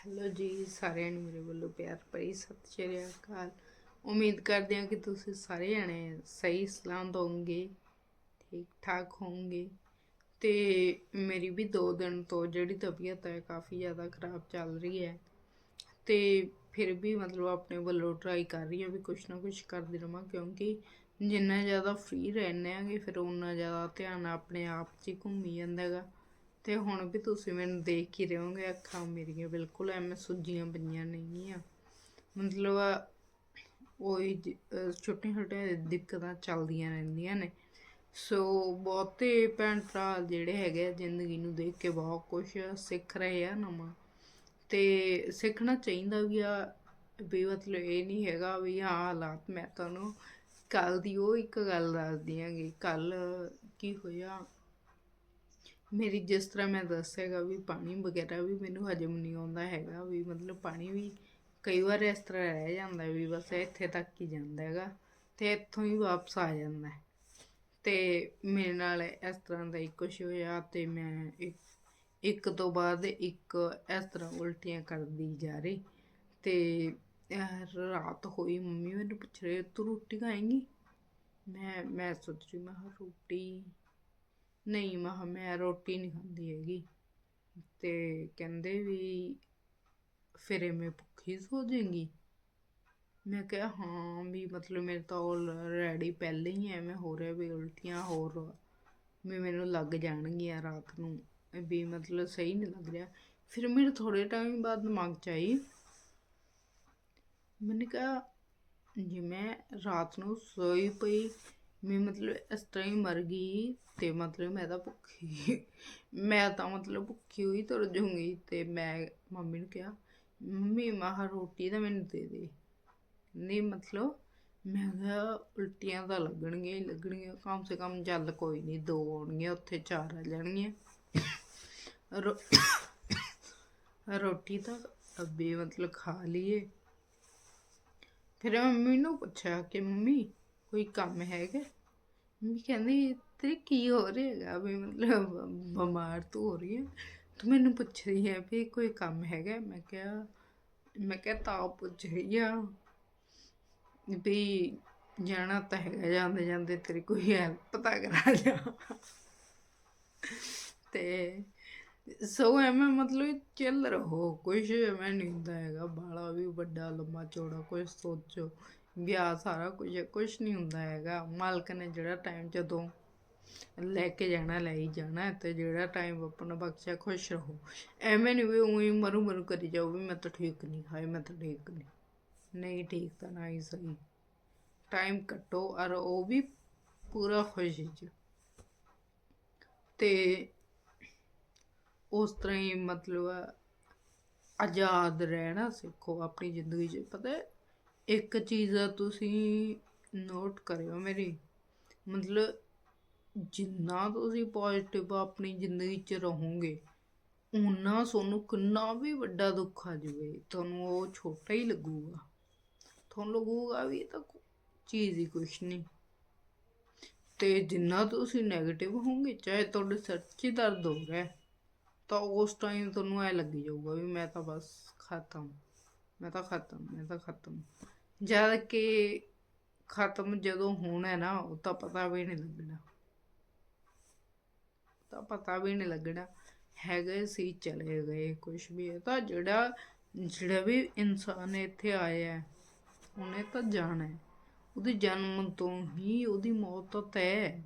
Hello ਜੀ, ਸਾਰਿਆਂ ਨੂੰ ਮੇਰੇ ਵੱਲੋਂ ਪਿਆਰ ਭਰੀ ਸਤਿ ਸ਼੍ਰੀ ਅਕਾਲ। ਉਮੀਦ ਕਰਦੇ ਹਾਂ ਕਿ ਤੁਸੀਂ ਸਾਰੇ ਜਣੇ ਸਹੀ ਸਲਾਮਤ ਹੋਵੋਗੇ ਠੀਕ ਠਾਕ ਹੋਵੋਗੇ। ਤੇ ਮੇਰੀ ਵੀ 2 ਦਿਨ ਤੋਂ ਜਿਹੜੀ ਤਬੀਅਤ ਹੈ ਕਾਫੀ ਜ਼ਿਆਦਾ ਖਰਾਬ ਚੱਲ ਰਹੀ ਹੈ। ਤੇ ਫਿਰ ਵੀ ਮਤਲਬ ਆਪਣੇ ਵੱਲੋਂ ਟਰਾਈ ਕਰ ਰਹੀ ਹਾਂ ਵੀ ਕੁਛ ਨਾ ਕੁਛ ਕਰਦੀ ਰਵਾਂ, ਕਿਉਂਕਿ ਜਿੰਨਾ ਜ਼ਿਆਦਾ ਫ੍ਰੀ ਰਹਿੰਦੇ ਆਂਗੇ ਫਿਰ ਉਨਾ ਜ਼ਿਆਦਾ ਧਿਆਨ ਆਪਣੇ ਆਪ 'ਚ ਹੀ ਘੁੰਮੀ ਜਾਂਦਾ ਹੈਗਾ। ਤੇ ਹੁਣ ਵੀ ਤੁਸੀਂ ਮੈਨੂੰ ਦੇਖ ਹੀ ਰਹੋਗੇ ਅੱਖਾਂ ਮੇਰੀਆਂ ਬਿਲਕੁਲ ਐਵੇਂ ਸੁੱਜੀਆਂ ਪਈਆਂ ਨਹੀਂ ਆ ਮਤਲਬ ਉਹੀ ਛੋਟੀਆਂ ਛੋਟੀਆਂ ਦਿੱਕਤਾਂ ਚੱਲਦੀਆਂ ਰਹਿੰਦੀਆਂ ਨੇ। ਸੋ ਬਹੁਤੇ ਭੈਣ ਭਰਾ ਜਿਹੜੇ ਹੈਗੇ ਆ ਜ਼ਿੰਦਗੀ ਨੂੰ ਦੇਖ ਕੇ ਬਹੁਤ ਕੁਝ ਸਿੱਖ ਰਹੇ ਆ ਨਵਾਂ। ਤੇ ਸਿੱਖਣਾ ਚਾਹੀਦਾ ਵੀ ਆ, ਵੀ ਮਤਲਬ ਇਹ ਨਹੀਂ ਹੈਗਾ ਵੀ ਆਹ ਹਾਲਾਤ ਮੈਂ ਤੁਹਾਨੂੰ ਕੱਲ ਦੀ ਉਹ ਇੱਕ ਗੱਲ ਦੱਸਦੀ ਆਂਗੀ ਕੱਲ ਕੀ ਹੋਇਆ ਮੇਰੀ ਜਿਸ ਤਰ੍ਹਾਂ ਮੈਂ ਦੱਸਿਆਗਾ ਵੀ ਪਾਣੀ ਵਗੈਰਾ ਵੀ ਮੈਨੂੰ ਹਜਮ ਨਹੀਂ ਆਉਂਦਾ ਹੈਗਾ, ਵੀ ਮਤਲਬ ਪਾਣੀ ਵੀ ਕਈ ਵਾਰ ਇਸ ਤਰ੍ਹਾਂ ਰਹਿ ਜਾਂਦਾ ਵੀ ਬਸ ਇੱਥੇ ਤੱਕ ਹੀ ਜਾਂਦਾ ਹੈਗਾ ਤੇ ਇੱਥੋਂ ਹੀ ਵਾਪਸ ਆ ਜਾਂਦਾ ਹੈ। ਤੇ ਮੇਰੇ ਨਾਲ ਇਸ ਤਰ੍ਹਾਂ ਦਾ ਹੀ ਕੁਛ ਹੋਇਆ ਤੇ ਮੈਂ ਇੱਕ ਇੱਕ ਤੋਂ ਬਾਅਦ ਇੱਕ ਇਸ ਤਰ੍ਹਾਂ ਉਲਟੀਆਂ ਕਰਦੀ ਜਾ ਰਹੀ ਤੇ ਇਹ ਰਾਤ ਹੋਈ ਮੰਮੀ ਮੈਨੂੰ ਪੁੱਛ ਰਹੇ, ਤੂੰ ਰੋਟੀ ਖਾਏਂਗੀ ਮੈਂ ਮੈਂ ਸੋਚ ਰਹੀ, ਮੈਂ ਰੋਟੀ ਨਹੀਂ ਮੈਂ ਮੈਂ ਰੋਟੀ ਨਹੀਂ ਖਾਂਦੀ ਹੈਗੀ। ਤੇ ਕਹਿੰਦੇ ਵੀ ਫਿਰ ਐਵੇਂ ਭੁੱਖੀ ਸੋ ਜਾਏਗੀ। ਮੈਂ ਕਿਹਾ, ਹਾਂ ਵੀ ਮਤਲਬ ਮੇਰੇ ਤਾਂ ਆਲਰੇਡੀ ਪਹਿਲੇ ਹੀ ਐਵੇਂ ਹੋ ਰਿਹਾ ਵੀ ਉਲਟੀਆਂ ਹੋਰ ਵੀ ਮੈਨੂੰ ਲੱਗ ਜਾਣਗੀਆਂ ਰਾਤ ਨੂੰ। ਵੀ ਮਤਲਬ ਸਹੀ ਨਹੀਂ ਲੱਗ ਰਿਹਾ। ਫਿਰ ਮੇਰੇ ਥੋੜੇ ਟਾਈਮ ਬਾਅਦ ਦਿਮਾਗ 'ਚ ਆਈ। ਮੈंने ਕਿਹਾ ਜੇ ਮੈਂ ਰਾਤ ਨੂੰ ਸੋਈ ਪਈ ਮੈਂ ਮਤਲਬ ਇਸ ਤਰ੍ਹਾਂ ਹੀ ਮਰ ਗਈ ਤੇ ਮਤਲਬ ਮੈਂ ਤਾਂ ਭੁੱਖੀ ਮੈਂ ਤਾਂ ਮਤਲਬ ਭੁੱਖੀ ਹੋਈ ਤੁਰ ਜੂੰਗੀ ਤੇ ਮੈਂ ਮੰਮੀ ਨੂੰ ਕਿਹਾ, ਮੰਮੀ ਮਾਹ ਰੋਟੀ ਤਾਂ ਮੈਨੂੰ ਦੇ ਦੇ। ਨਹੀਂ, ਮਤਲਬ ਮੈਂ ਕਿਹਾ, ਉਲਟੀਆਂ ਤਾਂ ਲੱਗਣਗੀਆਂ ਹੀ ਲੱਗਣਗੀਆਂ, ਕਮ ਸੇ ਕਮ ਚੱਲ ਕੋਈ ਨਹੀਂ, ਦੋ ਆਉਣਗੀਆਂ, ਉੱਥੇ ਚਾਰ ਆ ਜਾਣਗੀਆਂ। ਰੋ- ਰੋਟੀ ਤਾਂ ਅੱਬੇ ਮਤਲਬ ਖਾ ਲਈਏ। ਫਿਰ ਮੰਮੀ ਨੂੰ ਪੁੱਛਿਆ ਕਿ ਮੰਮੀ ਕੋਈ ਕੰਮ ਹੈਗਾ? ਮੰਮੀ ਕਹਿੰਦੀ, ਤੇਰੇ ਕੀ ਹੋ ਰਿਹਾ ਹੈਗਾ? ਵੀ ਮਤਲਬ ਬਿਮਾਰ ਤੂੰ ਹੋ ਰਹੀ ਹੈ। ਤੂੰ ਮੈਨੂੰ ਪੁੱਛ ਰਹੀ ਹੈ ਵੀ ਕੋਈ ਕੰਮ ਹੈਗਾ? ਮੈਂ ਕਿਹਾ ਮੈਂ ਕਿਹਾ, ਤਾਂ ਪੁੱਛ ਰਹੀ ਆ ਵੀ ਜਾਣਾ ਤਾਂ ਹੈਗਾ, ਜਾਂਦੇ ਜਾਂਦੇ ਤੇਰੀ ਕੋਈ ਹੈ ਪਤਾ ਕਰਾ ਜਾ ਤੇ ਸੋ ਐਵੇਂ ਮਤਲਬ ਚੱਲ ਰਹੋ, ਕੁਛ ਐਵੇਂ ਨਹੀਂ ਹੁੰਦਾ ਹੈਗਾ। ਬਾਲਾ ਵੀ ਵੱਡਾ, ਲੰਮਾ ਚੌੜਾ, ਕੁਛ ਸੋਚੋ। ਵਿਆਹ ਸਾਰਾ ਕੁਝ, ਕੁਛ ਨਹੀਂ ਹੁੰਦਾ ਹੈਗਾ। ਮਾਲਕ ਨੇ ਜਿਹੜਾ ਟਾਈਮ ਜਦੋਂ ਲੈ ਕੇ ਜਾਣਾ, ਲੈ ਹੀ ਜਾਣਾ ਹੈ ਤੇ ਜਿਹੜਾ ਟਾਈਮ ਆਪਣਾ ਬਖਸ਼ਿਆ ਖੁਸ਼ ਰਹੋ। ਐਵੇਂ ਨਹੀਂ ਵੀ ਉਹੀ ਮਰੂ ਮਰੂ ਕਰੀ ਜਾਓ ਵੀ ਮੈਂ ਤਾਂ ਠੀਕ ਨਹੀਂ ਹਾਏ ਮੈਂ ਤਾਂ ਠੀਕ ਨਹੀਂ ਨਹੀਂ ਠੀਕ ਤਾਂ ਨਾ ਹੀ ਸਹੀ। ਟਾਈਮ ਕੱਟੋ ਔਰ ਉਹ ਵੀ ਪੂਰਾ ਖੁਸ਼ੀ ਚ ਤੇ ਉਸ ਤਰ੍ਹਾਂ ਹੀ ਮਤਲਬ ਆਜ਼ਾਦ ਰਹਿਣਾ ਸਿੱਖੋ ਆਪਣੀ ਜ਼ਿੰਦਗੀ 'ਚ। ਪਤਾ ਇੱਕ ਚੀਜ਼ ਤੁਸੀਂ ਨੋਟ ਕਰਿਓ ਮੇਰੀ। ਮਤਲਬ ਜਿੰਨਾ ਤੁਸੀਂ ਪੋਜ਼ਿਟਿਵ ਆਪਣੀ ਜ਼ਿੰਦਗੀ 'ਚ ਰਹੋਗੇ ਉਨਾ ਤੁਹਾਨੂੰ ਕਿੰਨਾ ਵੀ ਵੱਡਾ ਦੁੱਖ ਆ ਜਾਵੇ, ਤੁਹਾਨੂੰ ਉਹ ਛੋਟਾ ਹੀ ਲੱਗੂਗਾ। ਤੁਹਾਨੂੰ ਲੱਗੂਗਾ ਵੀ ਇਹ ਤਾਂ ਚੀਜ਼ ਹੀ ਕੁਛ ਨਹੀਂ। ਤੇ ਜਿੰਨਾ ਤੁਸੀਂ 네ਗੇਟਿਵ ਹੋਵੋਗੇ, ਚਾਹੇ ਤੁਹਾਡੇ ਸਿਰ 'ਚ ਹੀ ਦਰਦ ਹੋ ਰਿਹਾ, ਤਾਂ ਉਸ ਟਾਈਮ ਤੁਹਾਨੂੰ ਐ ਲੱਗੀ ਜਾਊਗਾ ਵੀ ਮੈਂ ਤਾਂ ਬਸ ਖਤਮ, ਮੈਂ ਤਾਂ ਖਤਮ, ਮੈਂ ਤਾਂ ਖਤਮ। ਜਦ ਕਿ ਖਤਮ ਜਦੋਂ ਹੋਣਾ ਨਾ, ਉਹ ਤਾਂ ਪਤਾ ਵੀ ਨਹੀਂ ਲੱਗਣਾ। ਤਾਂ ਪਤਾ ਵੀ ਨਹੀਂ ਲੱਗਣਾ, ਹੈਗੇ ਸੀ, ਚਲੇ ਗਏ, ਕੁਛ ਵੀ ਹੈ। ਤਾਂ ਜਿਹੜਾ ਜਿਹੜਾ ਵੀ ਇਨਸਾਨ ਇੱਥੇ ਆਇਆ ਉਹਨੇ ਤਾਂ ਜਾਣਾ ਹੈ। ਉਹਦੇ ਜਨਮ ਤੋਂ ਹੀ ਉਹਦੀ ਮੌਤ ਤਾਂ ਤੈਅ ਹੈ।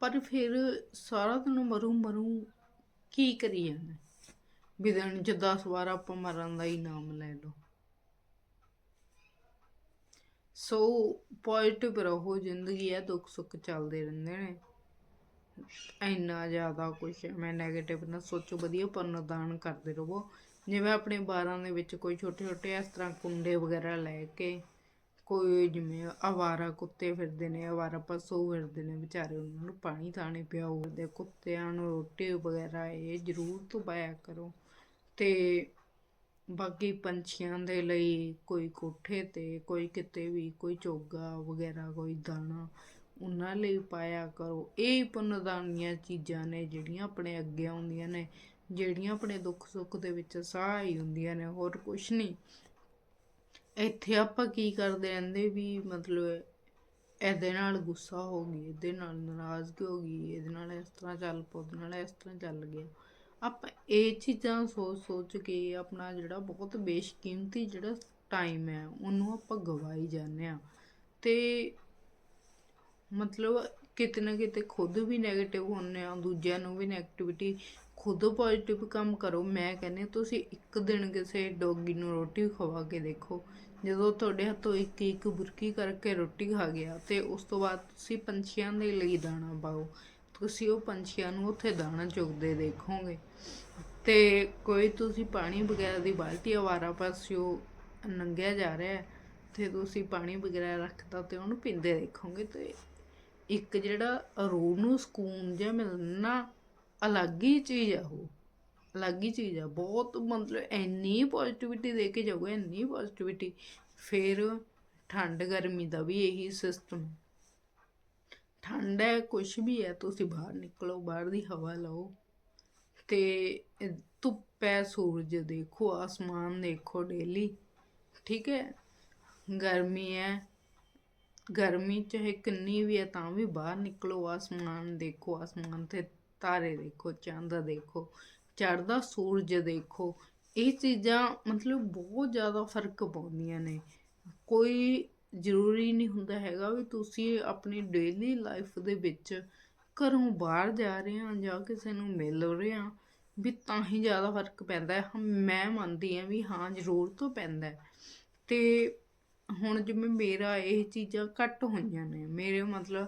ਪਰ ਫਿਰ ਸਾਰਾ ਦਿਨ ਮਰੂ ਮਰੂ ਕੀ ਕਰੀ ਜਾਂਦਾ ਵੀ ਦਿਨ ਚ 10 ਵਾਰ ਆਪਾਂ ਮਰਨ ਦਾ ਹੀ ਨਾਮ ਲੈ ਲਓ। ਸੋ ਪੋਜ਼ਿਟਿਵ ਰਹੋ ਜ਼ਿੰਦਗੀ ਹੈ, ਦੁੱਖ ਸੁੱਖ ਚੱਲਦੇ ਰਹਿੰਦੇ ਨੇ। ਇੰਨਾ ਜ਼ਿਆਦਾ ਕੁਛ ਮੈਂ 네ਗੇਟਿਵ ਨਾ ਸੋਚੋ, ਵਧੀਆ ਪੁੰਨਦਾਨ ਕਰਦੇ ਰਹੋ। ਜਿਵੇਂ ਆਪਣੇ ਬਾਰਾਂ ਦੇ ਵਿੱਚ ਕੋਈ ਛੋਟੇ ਛੋਟੇ ਇਸ ਤਰ੍ਹਾਂ ਕੁੰਡੇ ਵਗੈਰਾ ਲੈ ਕੇ ਕੋਈ ਜਿਵੇਂ ਆਵਾਰਾ ਕੁੱਤੇ ਫਿਰਦੇ ਨੇ, ਆਵਾਰਾ ਪਸ਼ੂ ਫਿਰਦੇ ਨੇ, ਵਿਚਾਰੇ ਉਹਨਾਂ ਨੂੰ ਪਾਣੀ ਥਾਣੇ ਪਿਆਓ ਦੇ ਕੁੱਤਿਆਂ ਨੂੰ ਰੋਟੀ ਵਗੈਰਾ ਇਹ ਜ਼ਰੂਰ ਤੋਂ ਪਾਇਆ ਕਰੋ। ਤੇ ਬਾਕੀ ਪੰਛੀਆਂ ਦੇ ਲਈ ਕੋਈ ਕੋਠੇ ਤੇ, ਕੋਈ ਕਿਤੇ ਵੀ, ਕੋਈ ਚੋਗਾ ਵਗੈਰਾ, ਕੋਈ ਦਾਣਾ ਉਹਨਾਂ ਲਈ ਪਾਇਆ ਕਰੋ। ਇਹ ਪੁੰਨਦਾਨੀਆਂ ਚੀਜ਼ਾਂ ਨੇ ਜਿਹੜੀਆਂ ਆਪਣੇ ਅੱਗੇ ਆਉਂਦੀਆਂ ਨੇ, ਜਿਹੜੀਆਂ ਆਪਣੇ ਦੁੱਖ ਸੁੱਖ ਦੇ ਵਿੱਚ ਸਹਾਈ ਹੁੰਦੀਆਂ ਨੇ, ਹੋਰ ਕੁਝ ਨਹੀਂ। ਇੱਥੇ ਆਪਾਂ ਕੀ ਕਰਦੇ ਰਹਿੰਦੇ ਵੀ ਮਤਲਬ ਇਹਦੇ ਨਾਲ ਗੁੱਸਾ ਹੋ ਗਈ, ਇਹਦੇ ਨਾਲ ਨਾਰਾਜ਼ਗੀ ਹੋ ਗਈ, ਇਹਦੇ ਨਾਲ ਇਸ ਤਰ੍ਹਾਂ ਚੱਲ ਪਿਆ, ਉਹਦੇ ਨਾਲ ਇਸ ਤਰ੍ਹਾਂ ਚੱਲ ਗਿਆ। ਆਪਾਂ ਇਹ ਚੀਜ਼ਾਂ ਸੋਚ ਸੋਚ ਕੇ ਆਪਣਾ ਜਿਹੜਾ ਬਹੁਤ ਬੇਸ਼ਕੀਮਤੀ ਜਿਹੜਾ ਟਾਈਮ ਹੈ, ਉਹਨੂੰ ਆਪਾਂ ਗਵਾਈ ਜਾਂਦੇ ਆ ਤੇ ਮਤਲਬ ਕਿਤੇ ਨਾ ਕਿਤੇ ਖੁਦ ਵੀ 네ਗੇਟਿਵ ਹੁੰਨੇ ਆ ਦੂਜਿਆਂ ਨੂੰ ਵੀ 네ਗੇਟਿਵਿਟੀ ਖੁਦ ਪੋਜ਼ਿਟਿਵ ਕੰਮ ਕਰੋ। ਮੈਂ ਕਹਿੰਦੀ ਤੁਸੀਂ ਇੱਕ ਦਿਨ ਕਿਸੇ ਡੋਗੀ ਨੂੰ ਰੋਟੀ ਖਵਾ ਕੇ ਦੇਖੋ। ਜਦੋਂ ਤੁਹਾਡੇ ਹੱਥੋਂ ਇੱਕ ਇੱਕ ਬੁਰਕੀ ਕਰਕੇ ਰੋਟੀ ਖਾ ਗਿਆ, ਤੇ ਉਸ ਤੋਂ ਬਾਅਦ ਤੁਸੀਂ ਪੰਛੀਆਂ ਦੇ ਲਈ ਦਾਣਾ ਪਾਓ। ਤੁਸੀਂ ਉਹ ਪੰਛੀਆਂ ਨੂੰ ਉੱਥੇ ਦਾਣਾ ਚੁਗਦੇ ਦੇਖੋਗੇ। ਤੇ ਕੋਈ ਤੁਸੀਂ ਪਾਣੀ ਵਗੈਰਾ ਦੀ ਬਾਲਟੀ ਆਵਾਰਾ ਪਾਸਿਓ ਨੰਗਿਆ ਜਾ ਰਿਹਾ ਹੈ, ਤੇ ਤੁਸੀਂ ਪਾਣੀ ਵਗੈਰਾ ਰੱਖਤਾ ਤੇ ਉਹਨੂੰ ਪੀਂਦੇ ਦੇਖੋਗੇ ਤੇ ਇੱਕ ਜਿਹੜਾ ਰੂਹ ਨੂੰ ਸਕੂਨ ਜਿਹਾ ਮਿਲਣਾ ਅਲੱਗ ਹੀ ਚੀਜ਼ ਆ ਉਹ, ਅਲੱਗ ਹੀ ਚੀਜ਼ ਆ। ਬਹੁਤ ਮਤਲਬ ਇੰਨੀ ਪੋਜ਼ਿਟਿਵਿਟੀ ਦੇ ਕੇ ਜਾਓਗੇ, ਇੰਨੀ ਪੋਜ਼ਿਟਿਵਿਟੀ ਫਿਰ ਠੰਡ ਗਰਮੀ ਦਾ ਵੀ ਇਹੀ ਸਿਸਟਮ ਠੰਡ ਹੈ, ਕੁਛ ਵੀ ਹੈ, ਤੁਸੀਂ ਬਾਹਰ ਨਿਕਲੋ, ਬਾਹਰ ਦੀ ਹਵਾ ਲਓ। ਤੇ ਧੁੱਪ ਹੈ, ਸੂਰਜ ਦੇਖੋ, ਆਸਮਾਨ ਦੇਖੋ ਡੇਲੀ ਠੀਕ ਹੈ। ਗਰਮੀ ਹੈ, ਗਰਮੀ ਚਾਹੇ ਕਿੰਨੀ ਵੀ ਹੈ, ਤਾਂ ਵੀ ਬਾਹਰ ਨਿਕਲੋ, ਆਸਮਾਨ ਦੇਖੋ, ਆਸਮਾਨ ਤੇ ਤਾਰੇ ਦੇਖੋ, ਚੰਦ ਦੇਖੋ, ਚੜ੍ਹਦਾ ਸੂਰਜ ਦੇਖੋ। ਇਹ ਚੀਜ਼ਾਂ ਮਤਲਬ ਬਹੁਤ ਜ਼ਿਆਦਾ ਫ਼ਰਕ ਪਾਉਂਦੀਆਂ ਨੇ। ਕੋਈ ਜ਼ਰੂਰੀ ਨਹੀਂ ਹੁੰਦਾ ਹੈਗਾ ਵੀ ਤੁਸੀਂ ਆਪਣੀ ਡੇਲੀ ਲਾਈਫ ਦੇ ਵਿੱਚ ਘਰੋਂ ਬਾਹਰ ਜਾ ਰਹੇ ਹਾਂ ਜਾਂ ਕਿਸੇ ਨੂੰ ਮਿਲ ਰਹੇ ਹਾਂ ਵੀ ਤਾਂ ਹੀ ਜ਼ਿਆਦਾ ਫ਼ਰਕ ਪੈਂਦਾ ਹੈ। ਹਾਂ, ਮੈਂ ਮੰਨਦੀ ਹਾਂ ਵੀ ਹਾਂ ਜ਼ਰੂਰ ਤੋਂ ਪੈਂਦਾ ਹੈ। ਤੇ ਹੁਣ ਜਿਵੇਂ ਮੇਰਾ ਇਹ ਚੀਜ਼ਾਂ ਘੱਟ ਹੋਈਆਂ ਨੇ ਮੇਰੇ ਮਤਲਬ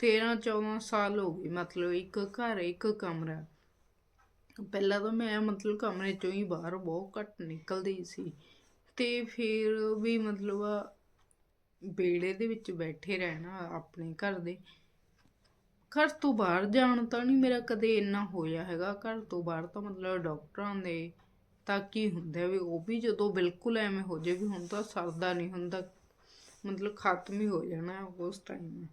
13 14 ਸਾਲ ਹੋ ਗਏ ਮਤਲਬ ਇੱਕ ਘਰ ਇੱਕ ਕਮਰਾ। ਪਹਿਲਾਂ ਤਾਂ ਮੈਂ ਮਤਲਬ ਕਮਰੇ ਚੋਂ ਹੀ ਬਾਹਰ ਬਹੁਤ ਘੱਟ ਨਿਕਲਦੀ ਸੀ। ਤੇ ਫਿਰ ਵੀ ਮਤਲਬ ਵਿਹੜੇ ਦੇ ਵਿੱਚ ਬੈਠੇ ਰਹਿਣਾ ਆਪਣੇ ਘਰ ਦੇ। ਘਰ ਤੋਂ ਬਾਹਰ ਜਾਣ ਤਾਂ ਨਹੀਂ ਮੇਰਾ ਕਦੇ ਇੰਨਾ ਹੋਇਆ ਹੈਗਾ। ਘਰ ਤੋਂ ਬਾਹਰ ਤਾਂ ਮਤਲਬ ਡਾਕਟਰਾਂ ਦੇ ਤਾਂ ਕੀ ਹੁੰਦਾ ਵੀ ਉਹ ਵੀ ਜਦੋਂ ਬਿਲਕੁਲ ਐਵੇਂ ਹੋ ਜਾਏ ਵੀ ਹੁਣ ਤਾਂ ਸਰਦਾ ਨਹੀਂ ਹੁੰਦਾ, ਮਤਲਬ ਖਤਮ ਹੀ ਹੋ ਜਾਣਾ ਉਸ ਟਾਈਮ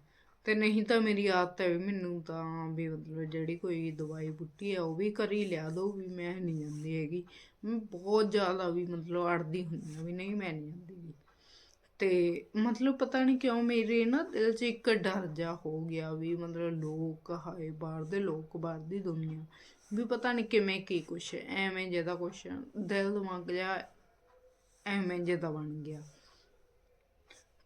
ਤੇ ਨਹੀਂ ਤਾਂ ਮੇਰੀ ਆਦਤ ਹੈ ਵੀ ਮੈਨੂੰ ਤਾਂ ਵੀ ਮਤਲਬ ਜਿਹੜੀ ਕੋਈ ਦਵਾਈ ਬੁੱਟੀ ਹੈ ਉਹ ਵੀ ਘਰ ਹੀ ਲਿਆ ਦੋ ਵੀ ਮੈਂ ਨਹੀਂ ਜਾਂਦੀ ਹੈਗੀ। ਮੈਂ ਬਹੁਤ ਜ਼ਿਆਦਾ ਵੀ ਮਤਲਬ ਅੜਦੀ ਹੁੰਦੀ ਹਾਂ ਵੀ ਨਹੀਂ ਮੈਂ ਨਹੀਂ ਜਾਂਦੀ ਗੀ। ਤੇ ਮਤਲਬ ਪਤਾ ਨਹੀਂ ਕਿਉਂ ਮੇਰੇ ਨਾ ਦਿਲ 'ਚ ਇੱਕ ਡਰ ਜਾ ਹੋ ਗਿਆ ਵੀ ਮਤਲਬ ਲੋਕ ਹਾਏ ਬਾਹਰ ਦੇ ਲੋਕ ਬਾਹਰ ਦੀ ਦੁਨੀਆ, ਵੀ ਪਤਾ ਨਹੀਂ ਕਿਵੇਂ ਕੀ ਕੁਛ ਐਵੇਂ ਜਿਹਦਾ ਕੁਛ ਦਿਲ ਦਿਮਾਗ ਜਾ ਐਵੇਂ ਜਿਹਦਾ ਬਣ ਗਿਆ।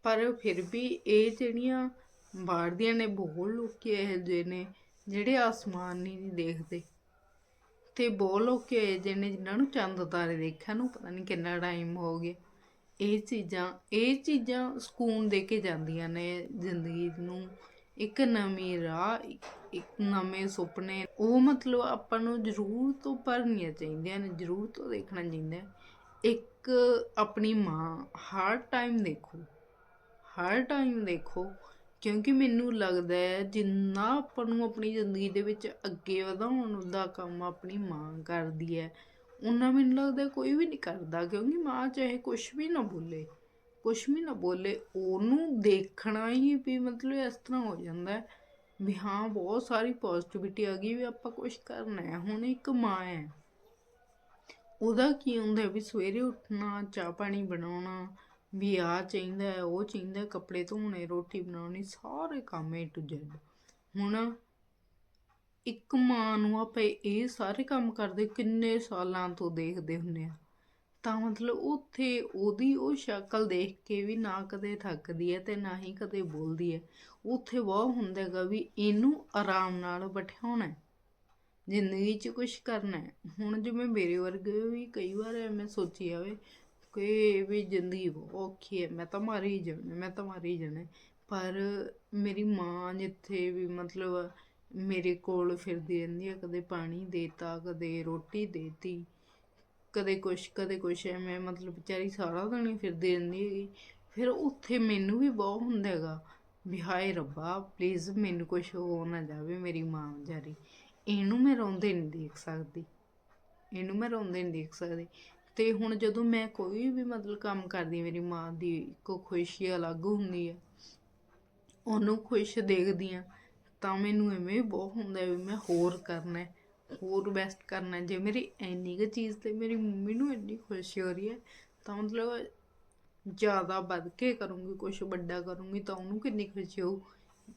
ਪਰ ਫਿਰ ਵੀ ਇਹ ਜਿਹੜੀਆਂ ਬਾਹਰ ਦੀਆਂ ਨੇ ਬਹੁਤ ਲੋਕੀ ਇਹੋ ਜਿਹੇ ਨੇ ਜਿਹੜੇ ਆਸਮਾਨ ਨਹੀਂ ਦੇਖਦੇ। ਤੇ ਬਹੁਤ ਲੋਕੀ ਇਹੋ ਜਿਹੇ ਨੇ ਜਿਨ੍ਹਾਂ ਨੂੰ ਚੰਦ ਤਾਰੇ ਦੇਖਿਆ ਨੂੰ ਪਤਾ ਨਹੀਂ ਕਿੰਨਾ ਟਾਈਮ ਹੋ ਗਿਆ। ਇਹ ਚੀਜ਼ਾਂ ਇਹ ਚੀਜ਼ਾਂ ਸਕੂਨ ਦੇ ਕੇ ਜਾਂਦੀਆਂ ਨੇ ਜ਼ਿੰਦਗੀ ਨੂੰ। ਇੱਕ ਨਵੀਂ ਰਾਹ, ਇੱਕ- ਨਵੇਂ ਸੁਪਨੇ। ਉਹ ਮਤਲਬ ਆਪਾਂ ਨੂੰ ਜ਼ਰੂਰ ਤੋਂ ਭਰਨੀਆਂ ਚਾਹੀਦੀਆਂ ਨੇ, ਜ਼ਰੂਰ ਤੋਂ ਦੇਖਣਾ ਚਾਹੀਦਾ ਇੱਕ ਆਪਣੀ ਮਾਂ, ਹਰ ਟਾਈਮ ਦੇਖੋ, ਹਰ ਟਾਈਮ ਦੇਖੋ, ਕਿਉਂਕਿ ਮੈਨੂੰ ਲੱਗਦਾ ਹੈ ਜਿੰਨਾ ਆਪਾਂ ਨੂੰ ਆਪਣੀ ਜ਼ਿੰਦਗੀ ਦੇ ਵਿੱਚ ਅੱਗੇ ਵਧਾਉਣ ਦਾ ਕੰਮ ਆਪਣੀ ਮਾਂ ਕਰਦੀ ਹੈ ਉਹਨਾਂ ਮੈਨੂੰ ਲੱਗਦਾ ਕੋਈ ਵੀ ਨਹੀਂ ਕਰਦਾ ਕਿਉਂਕਿ ਮਾਂ ਚਾਹੇ ਕੁਝ ਵੀ ਨਾ ਬੋਲੇ ਕੁਝ ਵੀ ਨਾ ਬੋਲੇ ਉਹਨੂੰ ਦੇਖਣਾ ਹੀ ਵੀ ਮਤਲਬ ਇਸ ਤਰ੍ਹਾਂ ਹੋ ਜਾਂਦਾ ਹੈ ਵੀ ਹਾਂ ਬਹੁਤ ਸਾਰੀ ਪੋਜ਼ਿਟਿਵਿਟੀ ਆ ਗਈ ਵੀ ਆਪਾਂ ਕੁਝ ਕਰਨਾ ਹੈ ਹੁਣ ਇੱਕ ਮਾਂ ਹੈ। ਉਹਦਾ ਕੀ ਹੁੰਦਾ ਵੀ ਸਵੇਰੇ ਉੱਠਣਾ ਚਾਹ ਪਾਣੀ ਬਣਾਉਣਾ ਵੀ ਆ ਚਾਹੀਦਾ ਹੈ, ਉਹ ਚਾਹੀਦਾ ਕੱਪੜੇ ਧੋਣੇ ਰੋਟੀ ਬਣਾਉਣੀ ਸਾਰੇ ਕੰਮ ਏ ਟੂ ਜ਼ੈਡ ਹੁਣ ਇੱਕ ਮਾਂ ਨੂੰ ਆਪਾਂ ਇਹ ਸਾਰੇ ਕੰਮ ਕਰਦੇ ਕਿੰਨੇ ਸਾਲਾਂ ਤੋਂ ਦੇਖਦੇ ਹੁੰਨੇ ਆ। ਤਾਂ ਮਤਲਬ ਉੱਥੇ ਉਹਦੀ ਉਹ ਸ਼ਕਲ ਦੇਖ ਕੇ ਵੀ ਨਾ ਕਦੇ ਥੱਕਦੀ ਹੈ ਤੇ ਨਾ ਹੀ ਕਦੇ ਬੋਲਦੀ ਹੈ। ਉੱਥੇ ਉਹ ਹੁੰਦਾ ਹੈਗਾ ਵੀ ਇਹਨੂੰ ਆਰਾਮ ਨਾਲ ਬਿਠਾਉਣਾ ਹੈ। ਜ਼ਿੰਦਗੀ 'ਚ ਕੁਝ ਕਰਨਾ ਹੈ। ਹੁਣ ਜਿਵੇਂ ਮੇਰੇ ਵਰਗੇ ਵੀ ਕਈ ਵਾਰ ਐਵੇਂ ਸੋਚੀ ਜਾਵੇ ਕਿ ਵੀ ਜ਼ਿੰਦਗੀ ਬਹੁਤ ਔਖੀ ਹੈ, ਮੈਂ ਤਾਂ ਮਾਰੀ ਹੀ ਜਾਣਾ, ਮੈਂ ਤਾਂ ਮਾਰੀ ਹੀ ਜਾਣਾ ਪਰ ਮੇਰੀ ਮਾਂ ਜਿੱਥੇ ਵੀ ਮਤਲਬ ਮੇਰੇ ਕੋਲ ਫਿਰਦੀ ਰਹਿੰਦੀ ਹੈ ਕਦੇ ਪਾਣੀ ਦੇਤਾ, ਕਦੇ ਰੋਟੀ ਦੇਤੀ। ਕਦੇ ਕੁਛ ਕਦੇ ਕੁਛ ਐਵੇਂ ਮਤਲਬ ਵਿਚਾਰੀ ਸਾਰਾ ਦਿਨ ਹੀ ਫਿਰਦੀ ਰਹਿੰਦੀ ਹੈਗੀ। ਫਿਰ ਉੱਥੇ ਮੈਨੂੰ ਵੀ ਬਹੁਤ ਹੁੰਦਾ ਹੈਗਾ ਵੀ ਹਾਏ ਰੱਬਾ ਪਲੀਜ਼ ਮੈਨੂੰ ਕੁਛ ਹੋ ਨਾ ਜਾਵੇ ਮੇਰੀ ਮਾਂ ਵਿਚਾਰੀ। ਇਹਨੂੰ ਮੈਂ ਰੋਂਦੇ ਨਹੀਂ ਦੇਖ ਸਕਦੀ। ਇਹਨੂੰ ਮੈਂ ਰੋਂਦੇ ਨਹੀਂ ਦੇਖ ਸਕਦੀ। ਤੇ ਹੁਣ ਜਦੋਂ ਮੈਂ ਕੋਈ ਵੀ ਮਤਲਬ ਕੰਮ ਕਰਦੀ, ਮੇਰੀ ਮਾਂ ਦੀ ਇੱਕ ਖੁਸ਼ੀ ਅਲੱਗ ਹੁੰਦੀ ਹੈ ਉਹਨੂੰ ਖੁਸ਼ ਦੇਖਦੀ ਆ। ਤਾਂ ਮੈਨੂੰ ਐਵੇਂ ਬਹੁਤ ਹੁੰਦਾ ਵੀ ਮੈਂ ਹੋਰ ਕਰਨਾ ਹੋਰ ਬੈਸਟ ਕਰਨਾ ਜੇ ਮੇਰੀ ਇੰਨੀ ਕੁ ਚੀਜ਼ ਤੇ ਮੇਰੀ ਮੰਮੀ ਨੂੰ ਇੰਨੀ ਖੁਸ਼ੀ ਹੋ ਰਹੀ ਹੈ, ਤਾਂ ਮਤਲਬ ਜ਼ਿਆਦਾ ਵੱਧ ਕੇ ਕਰੂੰਗੀ ਕੁਝ ਵੱਡਾ ਕਰੂੰਗੀ ਤਾਂ ਉਹਨੂੰ ਕਿੰਨੀ ਖੁਸ਼ੀ ਹੋਊ।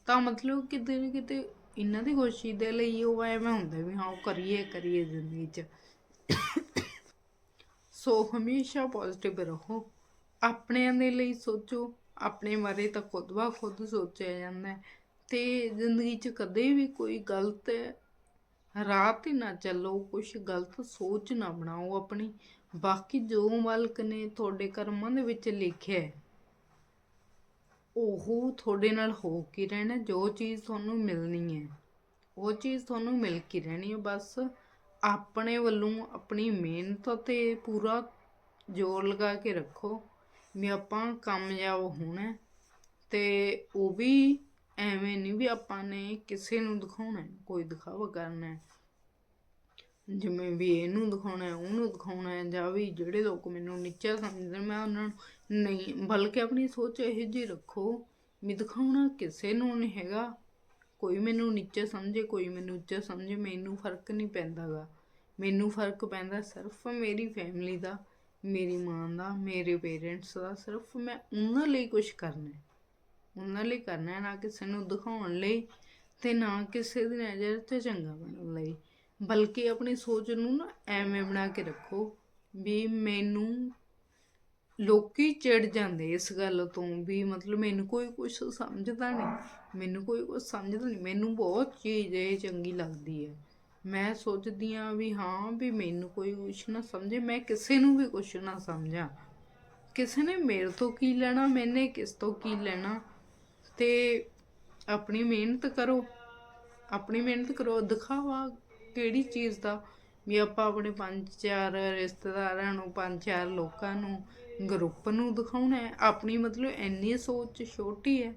ਤਾਂ ਮਤਲਬ ਕਿਤੇ ਨਾ ਕਿਤੇ ਇਹਨਾਂ ਦੀ ਖੁਸ਼ੀ ਦੇ ਲਈ ਉਹ ਐਵੇਂ ਹੁੰਦਾ ਵੀ ਹਾਂ, ਉਹ ਕਰੀਏ ਕਰੀਏ ਜ਼ਿੰਦਗੀ 'ਚ। ਸੋ ਹਮੇਸ਼ਾ ਪੋਜ਼ਿਟਿਵ ਰਹੋ। ਆਪਣਿਆਂ ਦੇ ਲਈ ਸੋਚੋ, ਆਪਣੇ ਬਾਰੇ ਤਾਂ ਖੁਦ ਵਾ ਖੁਦ ਸੋਚਿਆ ਜਾਂਦਾ ਹੈ। ਤੇ ਜ਼ਿੰਦਗੀ 'ਚ ਕਦੇ ਵੀ ਕੋਈ ਗਲਤ ਰਾਹ ਤੇ ਨਾ ਚੱਲੋ ਕੁਝ ਗਲਤ ਸੋਚ ਨਾ ਬਣਾਓ ਆਪਣੀ ਬਾਕੀ ਜੋ ਮਾਲਕ ਨੇ ਤੁਹਾਡੇ ਕਰਮਾਂ ਦੇ ਵਿੱਚ ਲਿਖਿਆ ਹੈ, ਉਹ ਤੁਹਾਡੇ ਨਾਲ ਹੋ ਕੇ ਰਹਿਣਾ, ਜੋ ਚੀਜ਼ ਤੁਹਾਨੂੰ ਮਿਲਣੀ ਹੈ, ਉਹ ਚੀਜ਼ ਤੁਹਾਨੂੰ ਮਿਲ ਕੇ ਰਹਿਣੀ ਹੈ ਬਸ ਆਪਣੇ ਵੱਲੋਂ ਆਪਣੀ ਮਿਹਨਤ ਤੇ ਪੂਰਾ ਜ਼ੋਰ ਲਗਾ ਕੇ ਰੱਖੋ ਵੀ ਆਪਾਂ ਕਾਮਯਾਬ ਹੋਣਾ ਹੈ। ਤੇ ਉਹ ਵੀ ਐਵੇਂ ਨਹੀਂ ਵੀ ਆਪਾਂ ਨੇ ਕਿਸੇ ਨੂੰ ਦਿਖਾਉਣਾ ਹੈ, ਕੋਈ ਦਿਖਾਵਾ ਕਰਨਾ ਹੈ। ਜਿਵੇਂ ਵੀ ਇਹਨੂੰ ਦਿਖਾਉਣਾ ਹੈ ਉਹਨੂੰ ਦਿਖਾਉਣਾ ਹੈ ਜਾਂ ਵੀ ਜਿਹੜੇ ਲੋਕ ਮੈਨੂੰ ਨੀਚਾ ਸਮਝਦੇ ਮੈਂ ਉਹਨਾਂ ਨੂੰ ਨਹੀਂ ਬਲਕਿ ਆਪਣੀ ਸੋਚ ਇਹੋ ਜਿਹੀ ਰੱਖੋ ਵੀ ਦਿਖਾਉਣਾ ਕਿਸੇ ਨੂੰ ਨਹੀਂ ਹੈਗਾ। ਕੋਈ ਮੈਨੂੰ ਨੀਚਾ ਸਮਝੇ ਕੋਈ ਮੈਨੂੰ ਉੱਚਾ ਸਮਝੇ ਮੈਨੂੰ ਫ਼ਰਕ ਨਹੀਂ ਪੈਂਦਾਗਾ। ਮੈਨੂੰ ਫ਼ਰਕ ਪੈਂਦਾ ਸਿਰਫ ਮੇਰੀ ਫੈਮਿਲੀ ਦਾ ਮੇਰੀ ਮਾਂ ਦਾ ਮੇਰੇ ਪੇਰੈਂਟਸ ਦਾ ਸਿਰਫ ਮੈਂ ਉਹਨਾਂ ਲਈ ਕੁਝ ਕਰਨਾ ਹੈ। ਉਹਨਾਂ ਲਈ ਕਰਨਾ ਹੈ, ਨਾ ਕਿਸੇ ਨੂੰ ਦਿਖਾਉਣ ਲਈ ਤੇ ਨਾ ਕਿਸੇ ਦੀ ਨਜ਼ਰ 'ਚ ਚੰਗਾ ਬਣਨ ਲਈ। ਬਲਕਿ ਆਪਣੀ ਸੋਚ ਨੂੰ ਨਾ ਐਵੇਂ ਬਣਾ ਕੇ ਰੱਖੋ ਵੀ ਮੈਨੂੰ ਲੋਕੀ ਚਿੜ ਜਾਂਦੇ ਇਸ ਗੱਲ ਤੋਂ ਵੀ ਮਤਲਬ ਮੈਨੂੰ ਕੋਈ ਕੁਝ ਸਮਝਦਾ ਨਹੀਂ, ਮੈਨੂੰ ਕੋਈ ਕੁਝ ਸਮਝਦਾ ਨਹੀਂ, ਮੈਨੂੰ ਬਹੁਤ ਚੀਜ਼ ਇਹ ਚੰਗੀ ਲੱਗਦੀ ਹੈ। ਮੈਂ ਸੋਚਦੀ ਆ ਵੀ ਹਾਂ ਵੀ ਮੈਨੂੰ ਕੋਈ ਕੁਛ ਨਾ ਸਮਝੇ, ਮੈਂ ਕਿਸੇ ਨੂੰ ਵੀ ਕੁਛ ਨਾ ਸਮਝਾਂ। ਕਿਸੇ ਨੇ ਮੇਰੇ ਤੋਂ ਕੀ ਲੈਣਾ, ਮੈਨੇ ਕਿਸ ਤੋਂ ਕੀ ਲੈਣਾ ਤੇ ਆਪਣੀ ਮਿਹਨਤ ਕਰੋ, ਆਪਣੀ ਮਿਹਨਤ ਕਰੋ, ਦਿਖਾਵਾ ਕਿਹੜੀ ਚੀਜ਼ ਦਾ। ਵੀ ਆਪਾਂ ਆਪਣੇ ਪੰਜ ਚਾਰ ਰਿਸ਼ਤੇਦਾਰਾਂ ਨੂੰ, ਪੰਜ ਚਾਰ ਲੋਕਾਂ ਨੂੰ, ਗਰੁੱਪ ਨੂੰ ਦਿਖਾਉਣਾ ਹੈ। ਆਪਣੀ ਮਤਲਬ ਇੰਨੀ ਸੋਚ ਛੋਟੀ ਹੈ।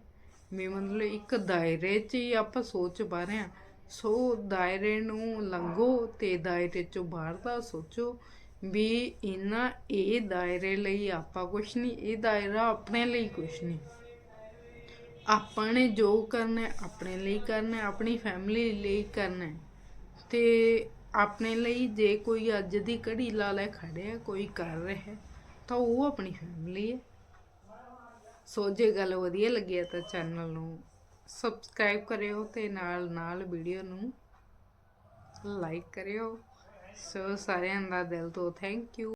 ਵੀ ਮਤਲਬ ਇੱਕ ਦਾਇਰੇ 'ਚ ਹੀ ਆਪਾਂ ਸੋਚ ਪਾ ਰਹੇ ਹਾਂ। ਸੋ ਦਾਇਰੇ ਨੂੰ ਲੰਘੋ ਤੇ ਦਾਇਰੇ 'ਚੋਂ ਬਾਹਰ ਦਾ ਸੋਚੋ। ਵੀ ਇਹਨਾਂ ਇਹ ਦਾਇਰੇ ਲਈ ਆਪਾਂ ਕੁਛ ਨਹੀਂ, ਇਹ ਦਾਇਰਾ ਆਪਣੇ ਲਈ ਕੁਛ ਨਹੀਂ। ਆਪਾਂ ਨੇ ਜੋ ਕਰਨਾ ਆਪਣੇ ਲਈ ਕਰਨਾ ਆਪਣੀ ਫੈਮਿਲੀ ਲਈ ਕਰਨਾ ਹੈ। ਤੇ ਆਪਣੇ ਲਈ ਜੇ ਕੋਈ ਅੱਜ ਦੀ ਘੜੀ ਲਾ ਲੈ ਖੜਿਆ ਕੋਈ ਕਰ ਰਿਹਾ ਤਾਂ ਉਹ ਆਪਣੀ ਫੈਮਿਲੀ ਹੈ। ਸੋ ਜੇ ਗੱਲ ਵਧੀਆ ਲੱਗੀ ਹੈ ਤਾਂ ਚੈਨਲ ਨੂੰ ਸਬਸਕ੍ਰਾਈਬ ਕਰਿਓ ਤੇ ਨਾਲ ਨਾਲ ਵੀਡੀਓ ਨੂੰ ਲਾਈਕ ਕਰਿਓ। ਸੋ ਸਾਰਿਆਂ ਦਾ ਦਿਲ ਤੋਂ ਥੈਂਕ ਯੂ